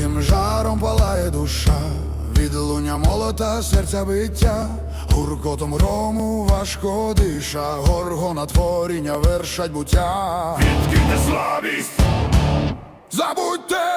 яким жаром палає душа, від луня молота серця биття, гуркотом рому важко диша, горго на творіння вершать буття. Відкиньте слабість, забудьте.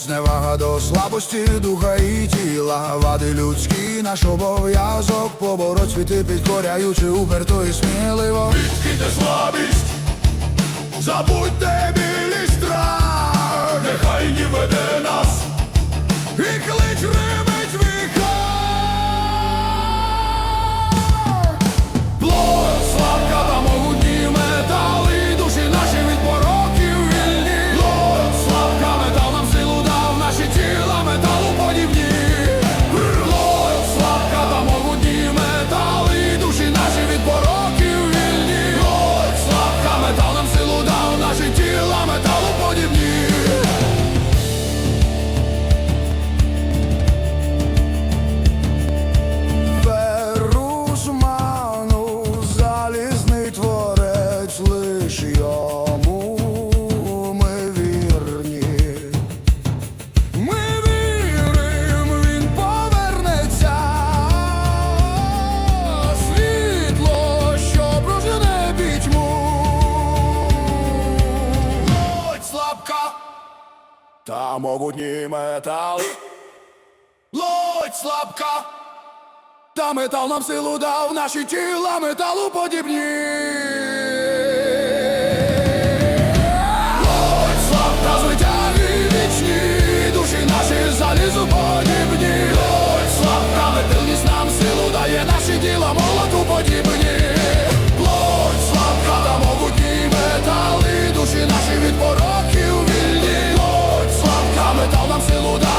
Зневага до слабості духа і тіла, вади людські, наш обов'язок. Побороть світи, підкоряючи уперто і сміливо. відкиньте слабість, Забудьте білі страх, нехай та могутні метал. Лодь слабка. Та метал нам силу дав, наші тіла металу подібні. нам силу